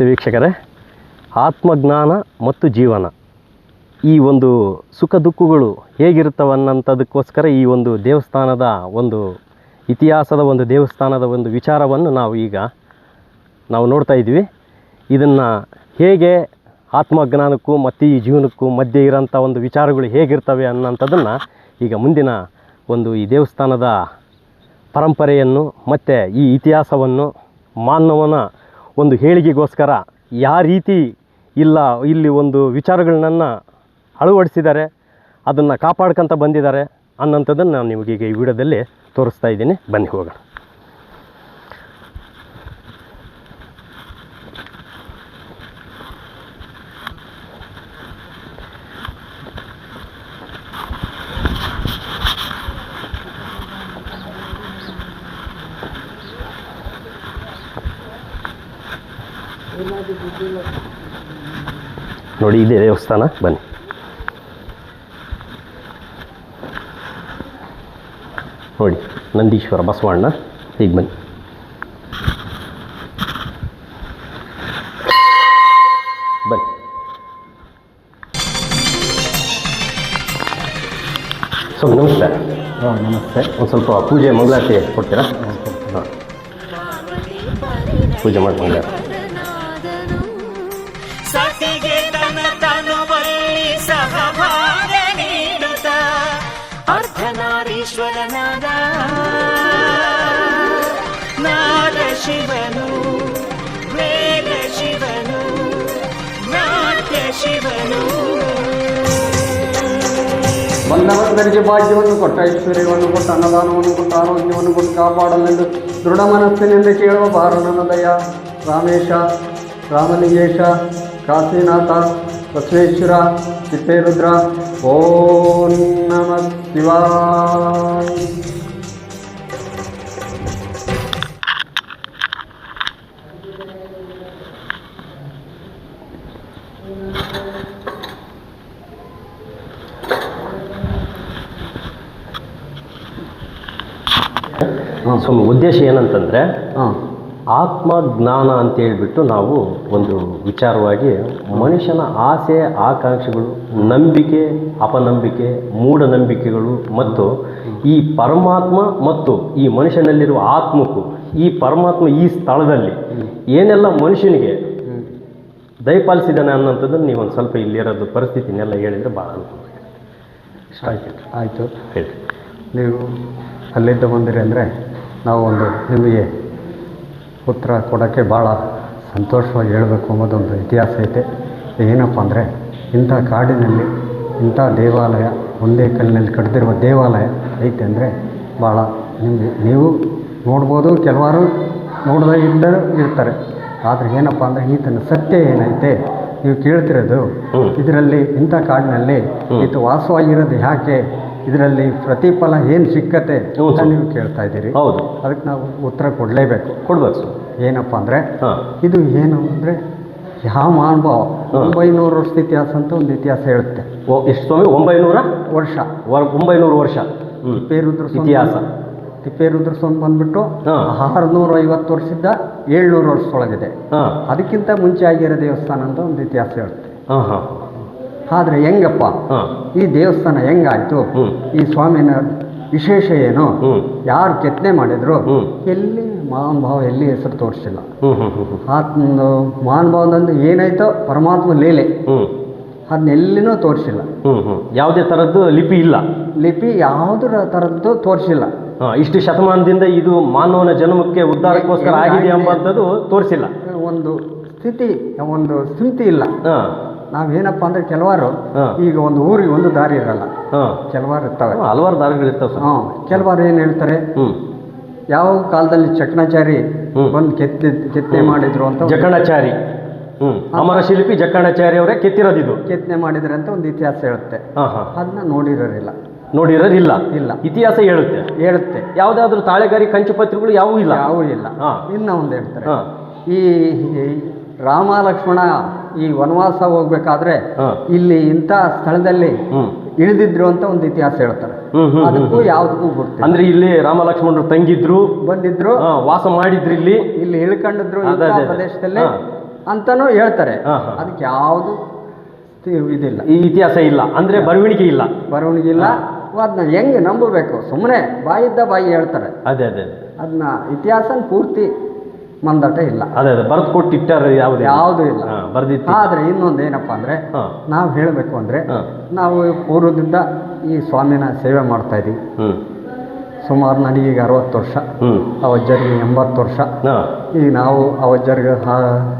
ನಮಸ್ತೆ ವೀಕ್ಷಕರೇ. ಆತ್ಮಜ್ಞಾನ ಮತ್ತು ಜೀವನ. ಈ ಒಂದು ಸುಖ ದುಃಖಗಳು ಹೇಗಿರುತ್ತವನ್ನಂಥದಕ್ಕೋಸ್ಕರ ಈ ಒಂದು ದೇವಸ್ಥಾನದ ಒಂದು ಇತಿಹಾಸದ ಒಂದು ದೇವಸ್ಥಾನದ ಒಂದು ವಿಚಾರವನ್ನು ನಾವು ಈಗ ನಾವು ನೋಡ್ತಾ ಇದ್ವಿ ಇದನ್ನು ಹೇಗೆ ಆತ್ಮಜ್ಞಾನಕ್ಕೂ ಮತ್ತು ಈ ಜೀವನಕ್ಕೂ ಮಧ್ಯೆ ಇರೋಂಥ ಒಂದು ವಿಚಾರಗಳು ಹೇಗಿರ್ತವೆ ಅನ್ನೋಂಥದ್ದನ್ನು ಈಗ ಮುಂದಿನ ಒಂದು ಈ ದೇವಸ್ಥಾನದ ಪರಂಪರೆಯನ್ನು ಮತ್ತು ಈ ಇತಿಹಾಸವನ್ನು ಮಾನವನ ಒಂದು ಹೇಳಿಕೆಗೋಸ್ಕರ ಯಾವ ರೀತಿ ಇಲ್ಲ, ಇಲ್ಲಿ ಒಂದು ವಿಚಾರಗಳನ್ನ ಅಳವಡಿಸಿದ್ದಾರೆ, ಅದನ್ನು ಕಾಪಾಡ್ಕೊಂತ ಬಂದಿದ್ದಾರೆ ಅನ್ನೋಂಥದ್ದನ್ನು ನಾನು ನಿಮಗೀಗ ಈ ವಿಡಿಯೋದಲ್ಲಿ ತೋರಿಸ್ತಾ ಇದ್ದೀನಿ. ಬನ್ನಿ ಹೋಗೋಣ. ನೋಡಿ ಇದೇ ದೇವಸ್ಥಾನ ಬನ್ನಿ. ನೋಡಿ ನಂದೀಶ್ವರ ಬಸವಣ್ಣ ಈಗ ಬನ್ನಿ. ಬನ್ನಿ. ಸೊ ನಮಸ್ತೆ. ಹಾಂ ನಮಸ್ತೆ. ಒಂದು ಸ್ವಲ್ಪ ಪೂಜೆ ಮಂಗಳಾರತಿ ಕೊಡ್ತೀರಾ? ಹಾಂ ಪೂಜೆ ಮಾಡಿ ಮಂಗಳಾರತಿ ಅರ್ಧನಾರೀಶ್ವರನಾದ ನಾದ ಶಿವನು ವೇದ ಶಿವನು ನಾಟ್ಯ ಶಿವನು ಬಂದವರಿಗೆ ಭಾಗ್ಯವನ್ನು ಕೊಟ್ಟ ಐಶ್ವರ್ಯವನ್ನು ಕೊಟ್ಟ ಅನ್ನದಾನವನ್ನು ಕೊಟ್ಟ ಆರೋಗ್ಯವನ್ನು ಕೊಟ್ಟು ಕಾಪಾಡಲೆಂದು ದೃಢ ಮನಸ್ಸಿನಿಂದ ಕೇಳುವ ಬಾರಣನ ದಯ ರಾಮೇಶ ರಾಮಲಿಂಗೇಶ ಕಾಶಿನಾಥ ಬಸವೇಶ್ವರ ತಿಪ್ಪೇರುದ್ರ ಓಂ ನಮ ಶಿವಾಯ. ಸ್ವಾಮಿ ಉದ್ದೇಶ ಏನಂತಂದರೆ ಹಾಂ. ಆತ್ಮಜ್ಞಾನ ಅಂತ ಹೇಳಿಬಿಟ್ಟು ನಾವು ಒಂದು ವಿಚಾರವಾಗಿ ಮನುಷ್ಯನ ಆಸೆ ಆಕಾಂಕ್ಷೆಗಳು ನಂಬಿಕೆ ಅಪನಂಬಿಕೆ ಮೂಢನಂಬಿಕೆಗಳು ಮತ್ತು ಈ ಪರಮಾತ್ಮ ಮತ್ತು ಈ ಮನುಷ್ಯನಲ್ಲಿರುವ ಆತ್ಮಕ್ಕೂ ಈ ಪರಮಾತ್ಮ ಈ ಸ್ಥಳದಲ್ಲಿ ಏನೆಲ್ಲ ಮನುಷ್ಯನಿಗೆ ದಯಪಾಲಿಸಿದ್ದಾನೆ ಅನ್ನೋಂಥದ್ದನ್ನು ನೀವು ಒಂದು ಸ್ವಲ್ಪ ಇಲ್ಲಿರೋದು ಪರಿಸ್ಥಿತಿನೆಲ್ಲ ಹೇಳಿದರೆ ಭಾಳ ಅನುಕೂಲ. ಆಯ್ತು. ಆಯಿತು. ಹೇಳಿ. ನೀವು ಅಲ್ಲಿದ್ದ ಬಂದಿರಿ ಅಂದರೆ ನಾವು ಒಂದು ನಿಮಗೆ ಉತ್ತರ ಕೊಡೋಕ್ಕೆ ಭಾಳ ಸಂತೋಷವಾಗಿ ಹೇಳಬೇಕು ಅನ್ನೋದೊಂದು ಇತಿಹಾಸ ಐತೆ. ಏನಪ್ಪ ಅಂದರೆ ಇಂಥ ಕಾಡಿನಲ್ಲಿ ಇಂಥ ದೇವಾಲಯ ಒಂದೇ ಕಲ್ಲಿನಲ್ಲಿ ಕಟ್ಟಿದಿರುವ ದೇವಾಲಯ ಐತೆ ಅಂದರೆ ಭಾಳ ನಿಮಗೆ ನೀವು ನೋಡ್ಬೋದು ಕೆಲವರು ನೋಡದೇ ಇದ್ದರೂ ಇರ್ತಾರೆ. ಆದರೆ ಏನಪ್ಪ ಅಂದರೆ ಈತನ ಸತ್ಯ ಏನೈತೆ ನೀವು ಕೇಳ್ತಿರೋದು ಇದರಲ್ಲಿ ಇಂಥ ಕಾಡಿನಲ್ಲಿ ಈತ ವಾಸವಾಗಿರೋದು ಯಾಕೆ ಇದರಲ್ಲಿ ಪ್ರತಿಫಲ ಏನು ಸಿಕ್ಕತ್ತೆ ಅಂತ ನೀವು ಕೇಳ್ತಾ ಇದ್ದೀರಿ. ಹೌದು. ಅದಕ್ಕೆ ನಾವು ಉತ್ತರ ಕೊಡಲೇಬೇಕು. ಕೊಡ್ಬೇಕು ಸರ್. ಏನಪ್ಪ ಅಂದರೆ ಇದು ಏನು ಅಂದರೆ ಯಾವ ಅನುಭವ. ಒಂಬೈನೂರು ವರ್ಷದ ಇತಿಹಾಸ ಅಂತ ಒಂದು ಇತಿಹಾಸ ಹೇಳುತ್ತೆ. ಓ ಎಷ್ಟು ಸ್ವಾಮಿ? ಒಂಬೈನೂರ? ವರ್ಷ. ವರ್ ಒಂಬೈನೂರು ವರ್ಷ. ತಿಪ್ಪೇರುದ್ರ ಇತಿಹಾಸ. ತಿಪ್ಪೇರುದ್ರ ಸ್ವಾಮಿ ಬಂದ್ಬಿಟ್ಟು. ಆರುನೂರ ಐವತ್ತು ವರ್ಷದ ಏಳ್ನೂರು ವರ್ಷದೊಳಗಿದೆ. ಅದಕ್ಕಿಂತ ಮುಂಚೆ ಆಗಿರೋ ದೇವಸ್ಥಾನ ಅಂತ ಒಂದು ಇತಿಹಾಸ ಹೇಳುತ್ತೆ. ಹಾಂ ಹಾಂ. ಆದರೆ ಹೆಂಗಪ್ಪ? ಈ ದೇವಸ್ಥಾನ ಹೆಂಗಾಯ್ತು? ಈ ಸ್ವಾಮಿನ ವಿಶೇಷ ಏನು? ಯಾರು ಕೆತ್ತನೆ ಮಾಡಿದ್ರು. ಎಲ್ಲಿ ಮಹಾನುಭಾವ ಎಲ್ಲಿ ಹೆಸರು ತೋರಿಸಿಲ್ಲ. ಆತ್ಮದು ಮಹಾನುಭಾವದಂದು ಏನಾಯ್ತೋ ಪರಮಾತ್ಮ ಲೀಲೆ. ಅದನ್ನೆಲ್ಲಿನೂ ತೋರಿಸಿಲ್ಲ. ಯಾವುದೇ ಥರದ್ದು ಲಿಪಿ ಇಲ್ಲ. ಲಿಪಿ ಯಾವುದರ ಥರದ್ದು ತೋರಿಸಿಲ್ಲ. ಇಷ್ಟು ಶತಮಾನದಿಂದ ಇದು ಮಾನವನ ಜನ್ಮಕ್ಕೆ ಉದ್ಧಾರಕ್ಕೋಸ್ಕರ ಆಗಿದೆ ಎಂಬಂಥದ್ದು ತೋರಿಸಿಲ್ಲ. ಒಂದು ಸ್ಥಿತಿ ಒಂದು ಸ್ಥಿತಿ ಇಲ್ಲ. ನಾವೇನಪ್ಪ ಅಂದರೆ ಕೆಲವಾರು. ಈಗ ಒಂದು ಊರಿಗೆ ಒಂದು ದಾರಿ ಇರಲ್ಲ. ಕೆಲವಾರು ಇರ್ತವೆ. ಹಲವಾರು ದಾರಿಗಳಿರ್ತಾವೆ ಸರ್. ಹಾಂ ಕೆಲವಾರು ಏನು ಹೇಳ್ತಾರೆ? ಹ್ಞೂ ಯಾವ ಕಾಲದಲ್ಲಿ ಚಕ್ನಾಚಾರಿ. ಬಂದು ಕೆತ್ತಿ ಕೆತ್ತನೆ ಮಾಡಿದ್ರು ಅಂತ ಜಕಣಾಚಾರಿ. ಹ್ಞೂ ಅಮರ ಶಿಲ್ಪಿ ಜಕಣಾಚಾರಿ ಅವರೇ ಕೆತ್ತಿರೋದು ಇದು ಕೆತ್ತನೆ ಮಾಡಿದ್ರೆ ಅಂತ ಒಂದು ಇತಿಹಾಸ ಹೇಳುತ್ತೆ. ಅದನ್ನ ನೋಡಿರೋರಿಲ್ಲ. ನೋಡಿರೋರಿಲ್ಲ. ಇಲ್ಲ. ಇತಿಹಾಸ ಹೇಳುತ್ತೆ. ಹೇಳುತ್ತೆ. ಯಾವುದಾದ್ರೂ ತಾಳೆಗಾರಿ ಕಂಚುಪತ್ರಿಗಳು ಯಾವೂ ಇಲ್ಲ. ಯಾವೂ ಇಲ್ಲ. ಇನ್ನ ಒಂದು ಹೇಳ್ತಾರೆ. ಈ ಈ ರಾಮ ಲಕ್ಷ್ಮಣ ಈ ವನವಾಸ ಹೋಗ್ಬೇಕಾದ್ರೆ ಇಲ್ಲಿ ಇಂಥ ಸ್ಥಳದಲ್ಲಿ ಇಳಿದಿದ್ರು ಅಂತ ಒಂದು ಇತಿಹಾಸ ಹೇಳ್ತಾರೆ. ಅದಕ್ಕೂ ಯಾವ್ದಕ್ಕೂ ಗೊತ್ತಿಲ್ಲ. ಅಂದ್ರೆ ಇಲ್ಲಿ ರಾಮ ಲಕ್ಷ್ಮಣರು ತಂಗಿದ್ರು ಬಂದಿದ್ರು. ವಾಸ ಮಾಡಿದ್ರು ಇಲ್ಲಿ. ಇಲ್ಲಿ ಇಳ್ಕೊಂಡಿದ್ರು. ಪ್ರದೇಶದಲ್ಲಿ ಅಂತಾನು ಹೇಳ್ತಾರೆ. ಅದಕ್ಕೆ ಯಾವುದು ಇದಿಲ್ಲ. ಈ ಇತಿಹಾಸ ಇಲ್ಲ. ಅಂದ್ರೆ ಬರವಣಿಗೆ ಇಲ್ಲ. ಬರವಣಿಗೆ ಇಲ್ಲ. ಅದನ್ನ ಹೆಂಗೆ ನಂಬಬೇಕು? ಸುಮ್ಮನೆ ಬಾಯಿದ್ದ ಬಾಯಿ ಹೇಳ್ತಾರೆ. ಅದೇ ಅದೇ ಅದನ್ನ ಇತಿಹಾಸ ಪೂರ್ತಿ ಮಂದಟ ಇಲ್ಲ. ಅದೇ ಅದೇ ಬರೆದು ಕೊಟ್ಟಿಟ್ಟಾರ ಯಾವುದು ಯಾವುದೂ ಇಲ್ಲ. ಬರ್ದಿತ್ತು ಆದರೆ ಇನ್ನೊಂದು ಏನಪ್ಪ ಅಂದರೆ ನಾವು ಹೇಳಬೇಕು ಅಂದರೆ ನಾವು ಪೂರ್ವದಿಂದ ಈ ಸ್ವಾಮಿನ ಸೇವೆ ಮಾಡ್ತಾ ಇದ್ದೀವಿ ಸುಮಾರು ನನಗೀಗ ಅರವತ್ತು ವರ್ಷ. ಅವಜ್ಜರಿಗೆ ಎಂಬತ್ತು ವರ್ಷ. ಈಗ ನಾವು ಅವಜ್ಜರಿಗೆ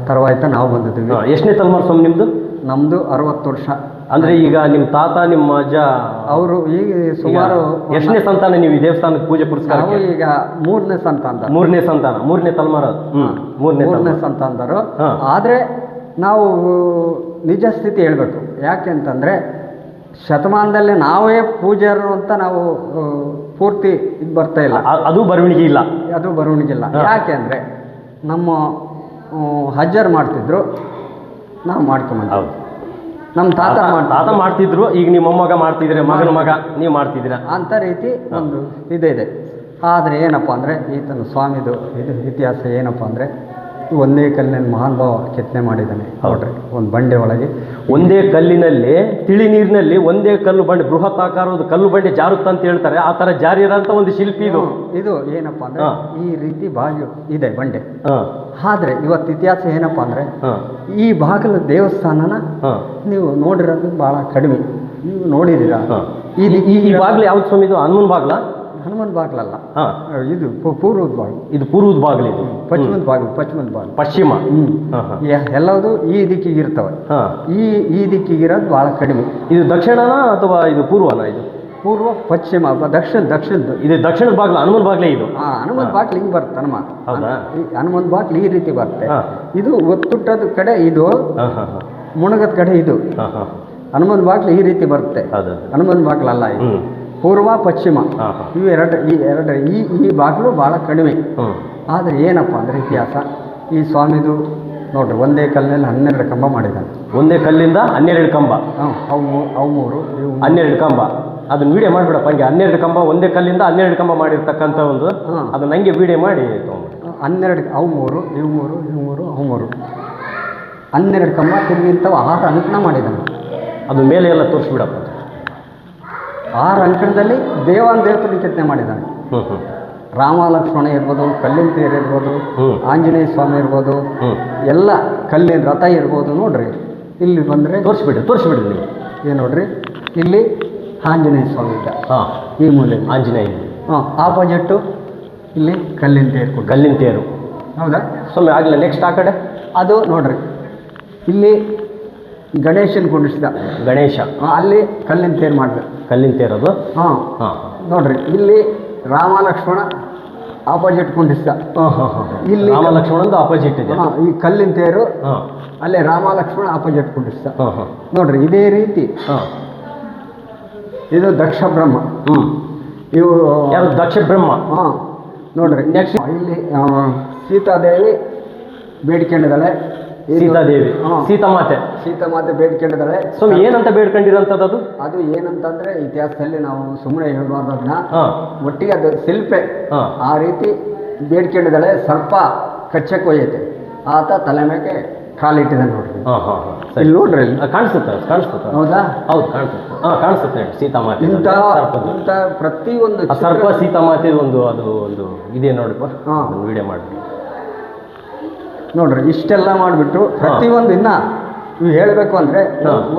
ತರವಾಯ್ತ ನಾವು ಬಂದಿದ್ದೀವಿ. ಎಷ್ಟನೇ ತಲೆಮಾರು ಸ್ವಾಮಿ ನಿಮ್ಮದು ನಮ್ಮದು ಅರವತ್ತು ವರ್ಷ. ಅಂದ್ರೆ ಈಗ ನಿಮ್ಮ ತಾತ ನಿಮ್ಮ ಅಜ್ಜ ಅವರು ಈಗ ಸುಮಾರು ಎಷ್ಟನೇ ಸಂತಾನ ನೀವು ಈ ದೇವಸ್ಥಾನದ ಪೂಜೆ ನಾವು ಈಗ ಮೂರನೇ ಸಂತಾನ ಮೂರನೇ ಸಂತಾನ ಮೂರನೇ ತಲೆಮಾರು. ಮೂರನೇ ಮೂರನೇ ಆದ್ರೆ ಸಂತಾನದರು ಆದರೆ ನಾವು ನಿಜ ಸ್ಥಿತಿ ಹೇಳಬೇಕು. ಯಾಕೆಂತಂದರೆ ಶತಮಾನದಲ್ಲಿ ನಾವೇ ಪೂಜಾರರು ಅಂತ ನಾವು ಪೂರ್ತಿ ಇದು ಬರ್ತಾ ಇಲ್ಲ. ಅದು ಬರವಣಿಗೆ ಇಲ್ಲ. ಅದು ಬರವಣಿಗೆ ಇಲ್ಲ. ಯಾಕೆ ಅಂದರೆ ನಮ್ಮ ಹಜ್ಜರ್ ಮಾಡ್ತಿದ್ರು ನಾವು ಮಾಡ್ಕೊಂಬಂದ್ವಿ ಹೌದು. ನಮ್ಮ ತಾತ ತಾತ ಮಾಡ್ತಾ ತಾತ ಮಾಡ್ತಿದ್ರು ಈಗ ನಿಮ್ಮ ಮೊಮ್ಮಗ ಮಾಡ್ತಿದ್ರೆ ಮಗನ ಮಗ ನೀವು ಮಾಡ್ತಿದ್ದೀರಾ? ಅಂತ ರೀತಿ ಒಂದು ಇದೆ ಇದೆ. ಆದರೆ ಏನಪ್ಪ ಅಂದರೆ ಈತನ ಸ್ವಾಮಿದು ಇದು ಇತಿಹಾಸ ಏನಪ್ಪ ಅಂದರೆ ಒಂದೇ ಕಲ್ಲಿನ ಮಹಾನುಭಾವ ಕೆತ್ತನೆ ಮಾಡಿದ್ದಾನೆ. ನೋಡ್ರಿ ಒಂದು ಬಂಡೆ ಒಳಗೆ ಒಂದೇ ಕಲ್ಲಿನಲ್ಲಿ ತಿಳಿ ನೀರಿನಲ್ಲಿ ಒಂದೇ ಕಲ್ಲು ಬಂಡೆ ಬೃಹತ್ ಆಕಾರದ ಕಲ್ಲು ಬಂಡೆ ಜಾರುತ್ತ ಅಂತ ಹೇಳ್ತಾರೆ. ಆ ತರ ಜಾರಿ ಇರೋಂಥ ಒಂದು ಶಿಲ್ಪಿ ಇದು. ಇದು ಏನಪ್ಪಾ ಅಂದ್ರೆ ಈ ರೀತಿ ಬಾಗಿಲು ಇದೆ ಬಂಡೆ. ಆದ್ರೆ ಆದರೆ ಇವತ್ತು ಇತಿಹಾಸ ಏನಪ್ಪಾ ಅಂದ್ರೆ ಈ ಬಾಗಿಲು ದೇವಸ್ಥಾನನ ನೀವು ನೋಡಿರೋದು ಬಹಳ ಕಡಿಮೆ. ನೀವು ನೋಡಿದ್ದೀರಾ? ಈ ಈ ಬಾಗ್ಲು ಯಾವ್ದು ಸ್ವಾಮಿ ಇದು? ಹನುಮನ್ ಬಾಗ್ಲ? ಹನುಮನ್ ಬಾಗ್ಲಲ್ಲ? ಹಾ. ಇದು ಪೂರ್ವದ ಬಾಗಿಲು. ಇದು ಪೂರ್ವದ ಬಾಗ್ಲು ಇದು. ಪಶ್ಚಿಮದ ಬಾಗಿಲು ಪಶ್ಚಿಮದ ಬಾಗಿಲು. ಪಶ್ಚಿಮ. ಹಾ ಹಾ. ಎಲ್ಲವುದು ಈ ದಿಕ್ಕಿಗೆ ಇರ್ತವೆ. ಈ ಈ ದಿಕ್ಕಿಗೆ ಇರೋದು ಭಾಳ ಕಡಿಮೆ. ಇದು ದಕ್ಷಿಣನ ಅಥವಾ ಇದು ಪೂರ್ವನ ಇದು? ಪೂರ್ವ ಪಶ್ಚಿಮ ದಕ್ಷಿಣ ದಕ್ಷಿಣದ್ದು. ಇದು ದಕ್ಷಿಣದ ಬಾಗ್ಲ ಹನುಮನ್ ಬಾಗ್ಲೇ ಇದು? ಆ ಹನುಮನ್ ಬಾಗ್ಲು ಹಿಂಗೆ ಬರುತ್ತೆ ಹನುಮ. ಹೌದಾ? ಈ ಬಾಗ್ಲು ಈ ರೀತಿ ಬರುತ್ತೆ. ಹಾ. ಇದು ಒತ್ತುಟ್ಟದ ಕಡೆ ಇದು ಹಾ ಹಾ ಹಾ. ಮುಣಗದ ಕಡೆ ಇದು. ಹನುಮಾನ್ ಹಾ. ಬಾಗ್ಲು ಈ ರೀತಿ ಬರುತ್ತೆ. ಹನುಮನ್ ಬಾಗ್ಲಲ್ಲ ಇದು. ಪೂರ್ವ ಪಶ್ಚಿಮ ಇವೆರಡು ಹಾ. ಇವು ಎರಡು ಈ ಎರಡು ಈ ಈ ಬಾಗಿಲು ಭಾಳ ಕಡಿಮೆ. ಆದರೆ ಏನಪ್ಪ ಅಂದರೆ ಇತಿಹಾಸ. ಈ ಸ್ವಾಮಿದು ನೋಡ್ರಿ ಒಂದೇ ಕಲ್ಲಿನಲ್ಲಿ ಹನ್ನೆರಡು ಕಂಬ ಮಾಡಿದ್ದಾನೆ ಒಂದೇ ಕಲ್ಲಿಂದ ಹನ್ನೆರಡು ಕಂಬ. ಹಾಂ ಅವು ಅವು ಮೂರು ಇವು ಹನ್ನೆರಡು ಕಂಬ. ಅದನ್ನ ವೀಡಿಯೋ ಮಾಡಿಬಿಡಪ್ಪ ಹಂಗೆ ಹನ್ನೆರಡು ಕಂಬ ಒಂದೇ ಕಲ್ಲಿಂದ ಹನ್ನೆರಡು ಕಂಬ ಮಾಡಿರ್ತಕ್ಕಂಥ ಒಂದು ಹಾ. ಅದನ್ನ ಹಂಗೆ ವಿಡಿಯೋ ಮಾಡಿ ಹನ್ನೆರಡು ಅವು ಮೂರು ಇವು ಮೂರು ಇವು ಮೂರು ಅವು ಮೂರು. ಹನ್ನೆರಡು ಕಂಬ ತಿರುಗಿರ್ತವ ಆಹಾರ ಅಂಕಣ ಮಾಡಿದ್ದಾನೆ. ಅದು ಮೇಲೆ ಎಲ್ಲ ತೋರಿಸ್ಬಿಡಪ್ಪ. ಆರು ಅಂಕಣದಲ್ಲಿ ದೇವಾನ್ ದೇವತನ ಕೆತ್ತನೆ ಮಾಡಿದ್ದಾನೆ. ರಾಮ ಲಕ್ಷ್ಮಣ ಇರ್ಬೋದು ಕಲ್ಲಿನ ತೇರು ಇರ್ಬೋದು ಆಂಜನೇಯ ಸ್ವಾಮಿ ಇರ್ಬೋದು ಎಲ್ಲ ಕಲ್ಲಿನ ರಥ ಇರ್ಬೋದು ನೋಡ್ರಿ. ಇಲ್ಲಿ ಬಂದರೆ ತೋರಿಸ್ಬಿಡಿ ತೋರಿಸ್ಬಿಡ್ರಿ ನೀವು. ಏನು ನೋಡ್ರಿ? ಇಲ್ಲಿ ಆಂಜನೇಯ ಸ್ವಾಮಿ ಇದ್ದ ಹಾಂ. ಈ ಮೂಲೆ. ಆಂಜನೇಯ ಹಾಂ ಆಪೋಸಿಟ್ಟು ಇಲ್ಲಿ ಕಲ್ಲಿನ ತೇರು ಕಲ್ಲಿನ ತೇರು. ಹೌದಾ? ಸ್ವಾಮಿ ಆಗಲಿ ನೆಕ್ಸ್ಟ್ ಆ ಕಡೆ. ಅದು ನೋಡ್ರಿ. ಇಲ್ಲಿ ಗಣೇಶನ ಕುಂಡಿಸಿದ ಗಣೇಶ. ಆ, ಅಲ್ಲಿ ಕಲ್ಲಿನ ತೇರು ಮಾಡಿದೆ ಕಲ್ಲಿನ ತೇರದು ಹಾಂ. ಹಾಂ. ನೋಡ್ರಿ ಇಲ್ಲಿ ರಾಮ ಲಕ್ಷ್ಮಣ ಆಪೋಸಿಟ್ ಕುಂಡಿಸ್ತ ಇಲ್ಲಿ ರಾಮ ಲಕ್ಷ್ಮಣಂದು ಆಪೋಸಿಟ್ ಇದೆ. ಹಾಂ ಈ ಕಲ್ಲಿನ ತೇರು ಹಾಂ. ಅಲ್ಲೇ ರಾಮ ಲಕ್ಷ್ಮಣ ಆಪೋಸಿಟ್ ಕುಂಡಿಸ್ತ ನೋಡ್ರಿ ಇದೇ ರೀತಿ. ಹಾಂ. ಇದು ದಕ್ಷ ಬ್ರಹ್ಮ ಹ್ಞೂ ಇವು ಯಾರು? ದಕ್ಷ ಬ್ರಹ್ಮ ಹಾಂ. ನೋಡ್ರಿ ನೆಕ್ಸ್ಟ್ ಇಲ್ಲಿ ಸೀತಾದೇವಿ ಬೇಡ್ಕೊಂಡಿದ್ದಾಳೆ ಸೀತಾದೇವಿ. ಸೀತಾಮಾತೆ. ಸೀತಾಮಾತೆ ಬೇಡ್ಕೊಂಡಿದ್ದಾಳೆ ಸ್ವಾಮಿ ಏನಂತ ಬೇಡ್ಕೊಂಡಿರೋಂಥದ್ದು ಅದು? ಅದು ಏನಂತಂದ್ರೆ ಇತಿಹಾಸದಲ್ಲಿ ನಾವು ಸುಮ್ಮನೆ ಹೇಳ್ಬಾರ್ದು ಅದನ್ನ. ಒಟ್ಟಿಗೆ ಅದು ಶಿಲ್ಪೆ. ಆ ರೀತಿ ಬೇಡ್ಕೊಂಡಿದ್ದಾಳೆ ಸರ್ಪ ಕಚ್ಚಕ್ಕೆ ಒಯ್ಯೈತೆ ಆತ ತಲೆ ಮೇಲೆ ಕಾಲಿಟ್ಟಿದೆ ನೋಡ್ರಿ. ಹಾಂ ಹಾಂ ಹಾಂ. ಇಲ್ಲಿ ನೋಡ್ರಿ ಕಾಣಿಸುತ್ತೆ ಕಾಣಿಸುತ್ತೆ. ಹೌದಾ? ಹೌದು ಕಾಣಿಸುತ್ತೆ. ಹಾಂ ಕಾಣಿಸುತ್ತೆ ಸೀತಾಮಾತೆ. ಇಂಥ ಇಂಥ ಪ್ರತಿಯೊಂದು ಆ ಸರ್ಪ ಸೀತಾಮಾತೆ ಒಂದು ಅದು ಒಂದು ಇದೆ ನೋಡಿಪ್ಪ ವಿಡಿಯೋ ಮಾಡಿ ನೋಡ್ರಿ ಇಷ್ಟೆಲ್ಲ ಮಾಡಿಬಿಟ್ಟು ಪ್ರತಿಯೊಂದು ಇನ್ನ ನೀವು ಹೇಳಬೇಕು ಅಂದ್ರೆ.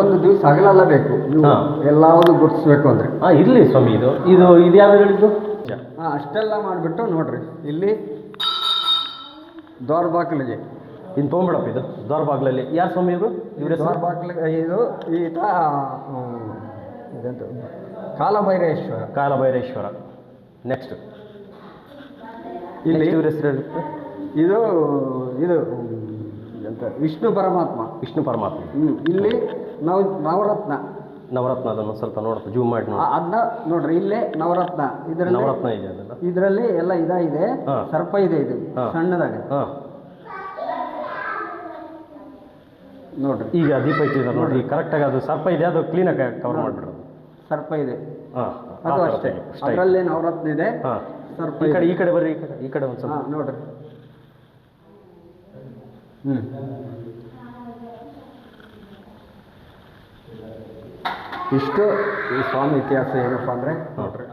ಒಂದು ದಿವಸ ಹಗಲೆಲ್ಲ ಬೇಕು. ನೀವು. ಎಲ್ಲಾವುದು ಗುರುತಿಸ್ಬೇಕು ಅಂದ್ರೆ. ಹಾಂ ಇರಲಿ ಸ್ವಾಮಿ ಇದು ಇದು ಇದು ಯಾವ್ದು ಹೇಳಿದ್ದು? ಹಾ, ಅಷ್ಟೆಲ್ಲ ಮಾಡಿಬಿಟ್ಟು ನೋಡ್ರಿ ಇಲ್ಲಿ ದೋರ್ ಬಾಗಿಲಿಗೆ ಇನ್ನು ತೊಗೊಂಬಿಡಪ್ಪ ಇದು ದೊರ್ಬಾಗ್ಲಲ್ಲಿ ಯಾರು ಸ್ವಾಮಿ ಇವರು? ಇವ್ರ ದೋರ್ ಬಾಗಿಲಿಗೆ ಇದು ಈತ ಇದೆಂತ? ಕಾಲಭೈರೇಶ್ವರ. ಕಾಲಭೈರೇಶ್ವರ. ನೆಕ್ಸ್ಟ್ ಇಲ್ಲಿ ಇವ್ರ ಹೆಸರು ಹೇಳಿ ಇದು ಇದು ಎಂತ ವಿಷ್ಣು ಪರಮಾತ್ಮ. ವಿಷ್ಣು ಪರಮಾತ್ಮ. ಹ್ಮ್, ಇಲ್ಲಿ ನವ ನವರತ್ನ. ನವರತ್ನ ಅದನ್ನು ಸ್ವಲ್ಪ ನೋಡಪ್ಪ ಜೂಮ್ ಮಾಡಿ ನೋಡಿ ಅದನ್ನ ನೋಡ್ರಿ ಇಲ್ಲೇ ನವರತ್ನ. ಇದರಲ್ಲಿ ನವರತ್ನ ಇದೆ ಅದೆಲ್ಲ. ಇದರಲ್ಲಿ ಎಲ್ಲ ಇದಾಗಿದೆ ಹಾ. ಸರ್ಪ ಇದೆ ಇದು ಹಾ. ಸಣ್ಣದಾಗ. ಹಾಂ. ನೋಡ್ರಿ. ಈಗ ದೀಪ ಇಟ್ಟಿದ್ದಾರೆ ನೋಡಿ ಕರೆಕ್ಟಾಗಿ ಅದು ಸರ್ಪ ಇದೆ ಅದು ಕ್ಲೀನಾಗಿ ಕವರ್ ಮಾಡಿಬಿಡೋದು ಸರ್ಪ ಇದೆ. ಹಾಂ ಅದು ಅಷ್ಟೇ. ಅದರಲ್ಲೇ ನವರತ್ನ ಇದೆ ಹಾಂ. ಸರ್ಪ ಈ ಕಡೆ ಈ ಕಡೆ ಬರ್ರಿ ಈ ಕಡೆ ಈ ಕಡೆ ಒಂದು ಸ್ವಲ್ಪ. ಹಾ ನೋಡ್ರಿ. ಹ್ಞೂ ಇಷ್ಟು ಈ ಸ್ವಾಮಿ ಇತಿಹಾಸ ಏನಪ್ಪ ಅಂದರೆ ನೋಡ್ರಿ.